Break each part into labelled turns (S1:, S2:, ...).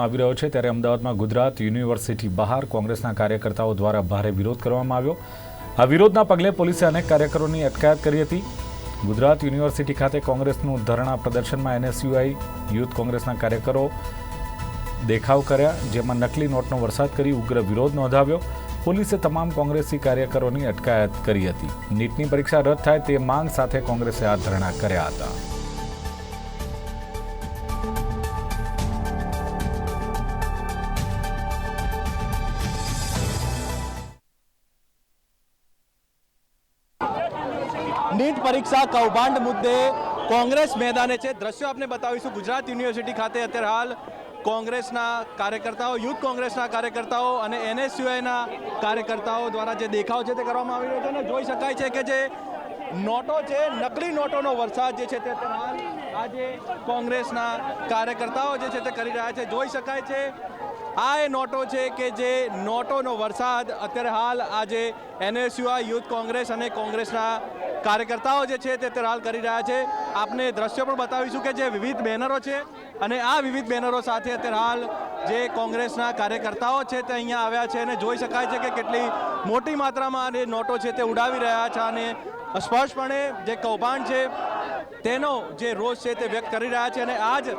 S1: આવી રહ્યો છે ત્યારે અમદાવાદમાં ગુજરાત યુનિવર્સિટી બહાર કોંગ્રેસના કાર્યકર્તાઓ દ્વારા ભારે વિરોધ કરવામાં આવ્યો. આ વિરોધના પગલે પોલીસે અનેક કાર્યકરોની અટકાયત કરી હતી. ગુજરાત યુનિવર્સિટી ખાતે કોંગ્રેસનું ધરણા પ્રદર્શનમાં એનએસયુઆઈ યુથ કોંગ્રેસના કાર્યકરો દેખાવ કર્યા, જેમાં નકલી નોટનો વરસાદ કરી ઉગ્ર વિરોધ નોંધાવ્યો. પોલીસે તમામ કોંગ્રેસી કાર્યકરોની અટકાયત કરી હતી. નીટની પરીક્ષા રદ થાય તે માંગ સાથે કોંગ્રેસે આ ધરણા કર્યા હતા.
S2: નીટ પરીક્ષા કૌભાંડ મુદ્દે કોંગ્રેસ મેદાને છે. દ્રશ્યો આપને બતાવીશું. ગુજરાત યુનિવર્સિટી ખાતે અત્યારે હાલ કોંગ્રેસના કાર્યકર્તાઓ, યુથ કોંગ્રેસના કાર્યકર્તાઓ અને એનએસયુઆઈના કાર્યકર્તાઓ દ્વારા જે દેખાવ છે તે કરવામાં આવી રહ્યો છે અને જોઈ શકાય છે કે જે નોટો છે, નકલી નોટોનો વરસાદ જે છે તે હાલ આજે કોંગ્રેસના કાર્યકર્તાઓ જે છે તે કરી રહ્યા છે. જોઈ શકાય છે આ એ નોટો છે કે જે નોટોનો વરસાદ અત્યારે હાલ આજે એનએસયુઆઈ, યુથ કોંગ્રેસ અને કોંગ્રેસના કાર્યકર્તાઓ જે છે તે અત્યારે હાલ કરી રહ્યા છે. આપને દ્રશ્ય પણ બતાવીશું કે જે વિવિધ બેનરો છે અને આ વિવિધ બેનરો સાથે અત્યારે હાલ જે કોંગ્રેસના કાર્યકર્તાઓ છે તે અહીંયા આવ્યા છે અને જોઈ શકાય છે કે કેટલી મોટી માત્રામાં અને નોટો છે તે ઉડાવી રહ્યા છે અને સ્પષ્ટપણે જે કૌભાંડ છે તેનો જે રોષ છે તે વ્યક્ત કરી રહ્યા છે અને આ જ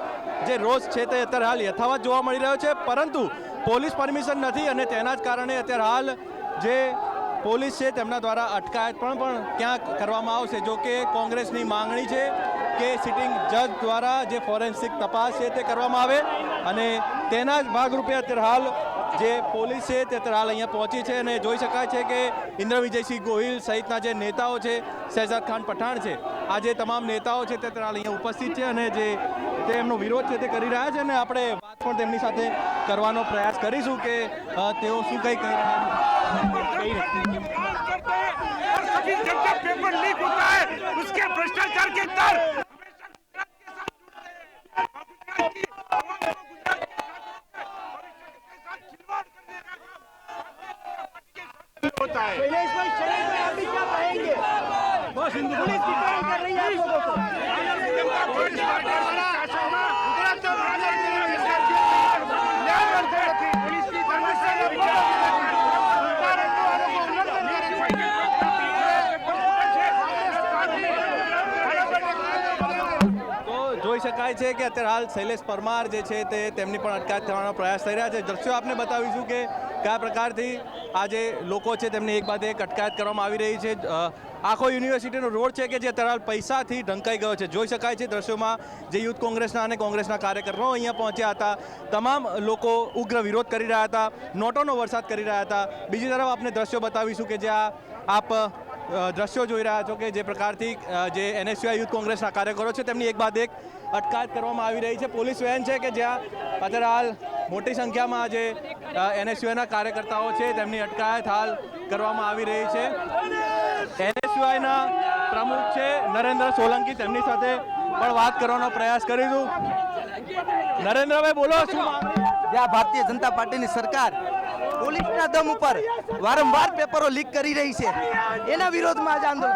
S2: જે રોષ છે તે અત્યારે હાલ યથાવત જોવા મળી રહ્યો છે. પરંતુ પોલીસ પરમિશન નથી અને તેના જ કારણે અત્યારે હાલ જે પોલીસ છે, તેમના દ્વારા અટકાયત પણ પણ ક્યાંક કરવામાં આવશે? જો કે કોંગ્રેસની માંગણી છે કે સિટિંગ જજ દ્વારા જે ફોરેન્સિક તપાસ છે, તે કરવામાં આવે અને તેના જ ભાગરૂપે અત્યારે હાલ જે પોલીસ છે, તે અત્યારે હાલ અહીંયા પહોંચી છે અને જોઈ શકાય છે કે ઇન્દ્ર વિજયસિંહ ગોહિલ સહિતના જે નેતાઓ છે શહેજાદ ખાન પઠાણ છે, આ જે તમામ નેતાઓ છે, તે અત્યારે હાલ અહીંયા ઉપસ્થિત છે અને જે તે એમનો વિરોધ છે તે કરી રહ્યા છે અને આપણે વાત પણ તેમની સાથે કરવાનો પ્રયાસ કરીશું કે અ, તેઓ શું કંઈ કહી રહ્યા છે કહી રહ્યા
S3: करते हैं और सभी जब जब पेपर लीक होता है उसके भ्रष्टाचार के तर होता है
S4: शैलेश भाई शैलेश भाई आप भी क्या कहेंगे बस पुलिस डिटेन कर रही है आप लोगों को
S2: જોઈ શકાય છે કે અત્યારે હાલ શૈલેષ પરમાર જે છે તે તેમની પણ અટકાયત થવાનો પ્રયાસ થઈ રહ્યા છે. દ્રશ્યો આપને બતાવીશું કે કયા પ્રકારથી આ જે લોકો છે તેમની એક બાદ એક અટકાયત કરવામાં આવી રહી છે. આખો યુનિવર્સિટીનો રોડ છે કે જે અત્યારે હાલ પૈસાથી ઢંકાઈ ગયો છે. જોઈ શકાય છે દ્રશ્યોમાં જે યુથ કોંગ્રેસના અને કોંગ્રેસના કાર્યકરો અહીંયા પહોંચ્યા હતા. તમામ લોકો ઉગ્ર વિરોધ કરી રહ્યા હતા. નોટોનો વરસાદ કરી રહ્યા હતા. બીજી તરફ આપને દ્રશ્યો બતાવીશું કે જ્યાં આપ દ્રશ્યો જોઈ રહ્યા છો કે જે પ્રકારથી જે એનએસયુઆઈ યુથ કોંગ્રેસના કાર્યકરો છે, તેમની એક બાદ એક અટકાયત કરવામાં આવી રહી છે. પોલીસ વેન છે કે જ્યાં અત્યારે હાલ મોટી સંખ્યામાં જે એનએસયુઆઈના કાર્યકર્તાઓ છે, તેમની અટકાયત હાલ કરવામાં આવી રહી છે. એનએસયુઆઈના પ્રમુખ છે નરેન્દ્ર સોલંકી, તેમની સાથે પણ વાત કરવાનો પ્રયાસ કરીશું. નરેન્દ્રભાઈ, બોલો, શું?
S5: જે ભારતીય જનતા પાર્ટીની સરકાર પોલીસના દમ ઉપર વારંવાર પેપરો લીક કરી રહી છે. એના વિરોધમાં આજ આંદોલન.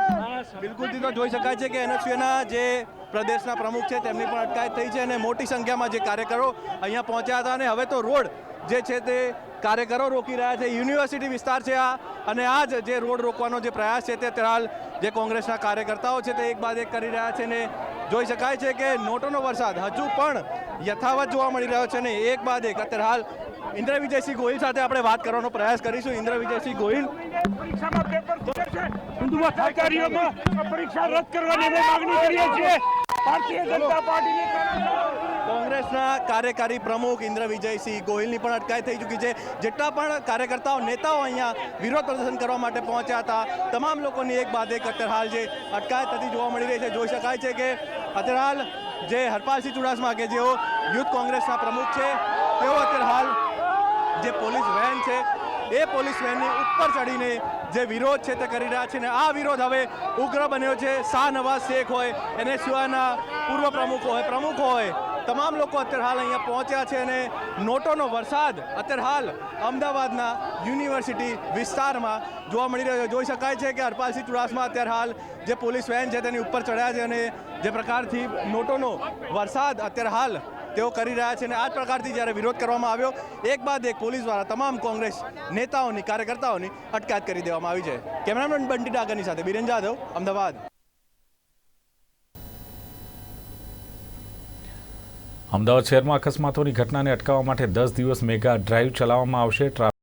S2: બિલકુલ તો જોઈ શકાય છે કે એનએસયુના જે પ્રદેશના પ્રમુખ છે તેમની પણ અટકાયત થઈ છે અને મોટી સંખ્યામાં જે કાર્યકરો અહીંયા પહોંચ્યા હતા અને હવે તો રોડ જે છે તે કાર્યકરો રોકી રહ્યા છે. યુનિવર્સિટી વિસ્તાર છે આ અને આ જ જે રોડ રોકવાનો જે પ્રયાસ છે તે હાલ જે કોંગ્રેસના કાર્યકર્તાઓ છે તે એક બાદ એક કરી રહ્યા છે ને જોઈ શકાય છે કે નોટોનો વરસાદ હજુ પણ યથાવત જોવા મળી રહ્યો છે ને એક બાદ એક અત્યારે હાલ ઇન્દ્ર વિજયસિંહ ગોહિલ સાથે આપણે વાત કરવાનો પ્રયાસ કરીશું. ઇન્દ્ર વિજયસિંહ ગોહિલ.
S3: પરીક્ષામાં પેપર ખુલે છે. પરીક્ષા રદ કરવાની અમે માંગણી કરીએ છીએ. ભારતીય જનતા પાર્ટીની
S2: કોંગ્રેસના કાર્યકારી પ્રમુખ ઇન્દ્ર વિજયસિંહ ગોહિલની પણ અટકાયત થઈ ચૂકી છે. જેટલા પણ કાર્યકર્તાઓ નેતાઓ અહીંયા વિરોધ પ્રદર્શન કરવા માટે પહોંચ્યા હતા તમામ લોકોની એક બાદ એક અત્યારે હાલ જે અટકાયત થતી જોવા મળી રહી છે. જોઈ શકાય છે કે અત્યારે હાલ જે હરપાલસિંહ ચુડાસમા કે જેઓ યુથ કોંગ્રેસના પ્રમુખ છે તેઓ અત્યારે હાલ જે પોલીસ વેન છે, એ પોલીસ વેનની ઉપર ચડીને જે વિરોધ છે તે કરી રહ્યા છે ને આ વિરોધ હવે ઉગ્ર બન્યો છે. શાહ નવાઝ શેખ હોય એને સિવાયના પૂર્વ પ્રમુખો હોય, પ્રમુખ હોય, તમામ લોકો અત્યારે હાલ અહીંયા પહોંચ્યા છે અને નોટોનો વરસાદ અત્યારે હાલ અમદાવાદના યુનિવર્સિટી વિસ્તારમાં જોવા મળી રહ્યો છે. જોઈ શકાય છે કે હરપાલસિંહ ચુડાસમા અત્યારે હાલ જે પોલીસ વેન છે તેની ઉપર ચડ્યા છે અને જે પ્રકારથી નોટોનો વરસાદ અત્યારે હાલ તેઓ કરી રહ્યા છે અને આ જ પ્રકારથી જ્યારે વિરોધ કરવામાં આવ્યો, એક બાદ એક પોલીસ દ્વારા તમામ કોંગ્રેસ નેતાઓની, કાર્યકર્તાઓની અટકાયત કરી દેવામાં આવી છે. કેમેરામેન બંટી ડાગરની સાથે બિરેન જાધવ, અમદાવાદ.
S1: અમદાવાદ શહેરમાં અકસ્માતોની ઘટનાને અટકાવવા માટે દસ દિવસ મેગા ડ્રાઈવ ચલાવવામાં આવશે.